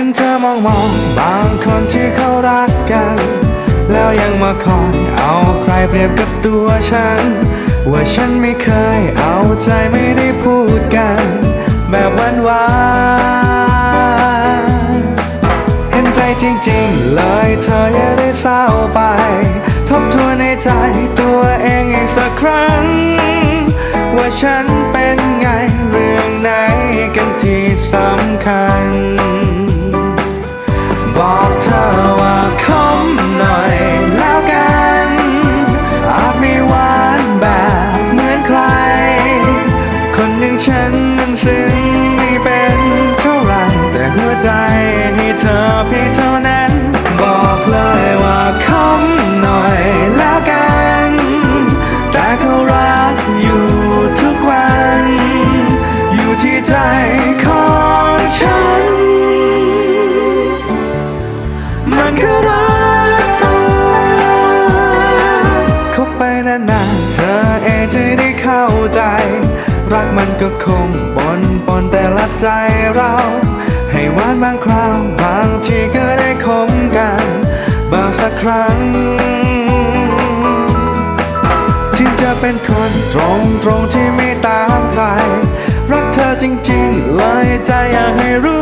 ็นเธอมองมองบางคนที่เขารักกัน แล้วยังมาคอยเอาใครเปรียบกับตัวฉัน ว่าฉันไม่เคยเอาใจไม่ได้พูดกัน แบบวานวานเห็นใจจริงๆ เลยเธออย่าได้เศร้าไป ทบทวนในใจตัวเองอีกสักครั้ง ว่าฉันเป็นไงเรื่องไหนกันที่สำคัญ จะได้เข้าใจ รักมันก็คงปนปนแต่ละใจเรา ให้หวานบางคราวบางทีก็ได้คมกันบางสักครั้งถึงจะเป็นคนตรงตรงที่ไม่ตามใคร รักเธอจริงๆเลยใจอยากให้รู้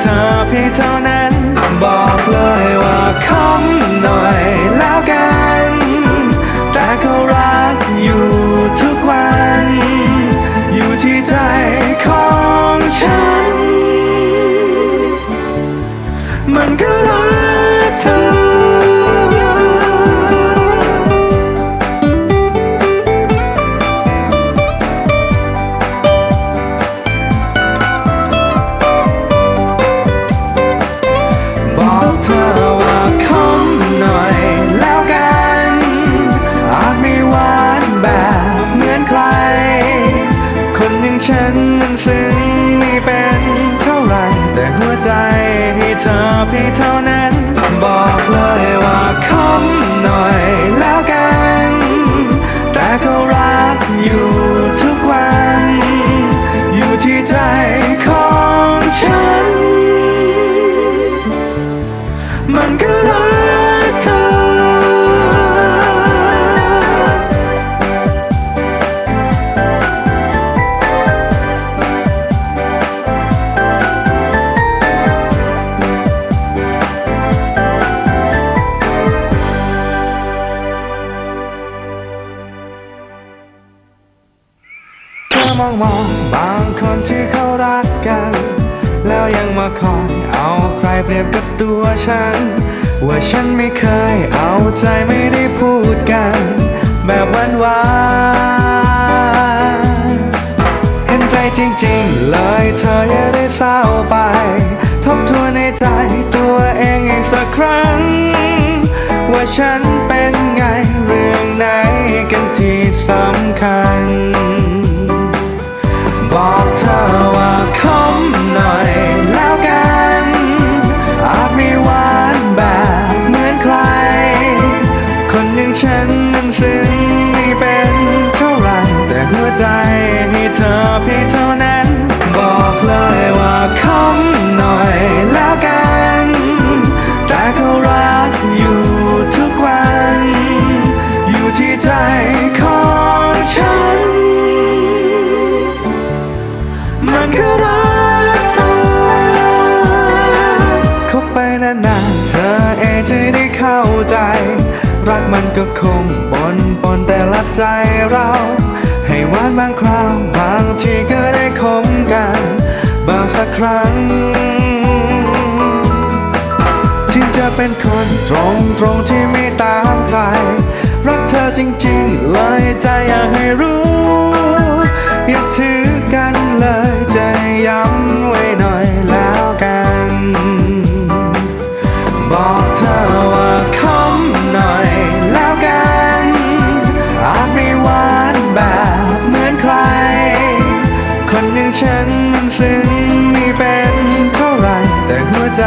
เธอเพียงเท่านั้น บอกเลยว่าคำหน่อยแล้วกัน แต่เขารักอยู่ทุกวัน อยู่ที่ใจของฉัน มันก็รักเธอานแบบเหมือนใคร คนอย่างฉันมันซึ้งไม่เป็นเท่าไร แต่หัวใจให้เธอเพียงเท่านั้น บอกเลยว่าคมหน่อยแล้วกัน แต่เขารักอยู่ทุกวัน อยู่ที่ใจของ มองมองบางคนที่เขารักกัน แล้วยังมาคอยเอาใครเปรียบกับตัวฉัน ว่าฉันไม่เคยเอาใจไม่ได้พูดกัน แบบหวานหวานเห็นใจจริงๆ เลยเธออย่าได้เศร้าไป ทบทวนในใจตัวเองอีกสักครั้ง ว่าฉันเป็นไงเรื่องไหนกันที่สำคัญ บอกเธอว่าคมหน่อยแล้วกัน อาจไม่หวานแบบเหมือนใคร คนอย่างฉันนั้นซึ้งไม่เป็นเท่าไรแต่หัวใจให้เธอเพียงเท่า ก็คงปนปนแต่ละใจเรา ให้หวานบางคราวบางทีก็ได้คมกันบางสักครั้ง ที่จะเป็นคนตรงตรงที่ไม่ตามใคร รักเธอจริงๆเลยใจอยากให้รู้ ฉันมันซึ้งไม่เป็นเท่าไร แต่หัวใจ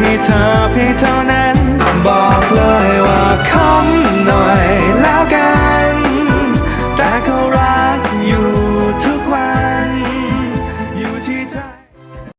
ให้เธอเพียงเท่านั้น บอกเลยว่าคำ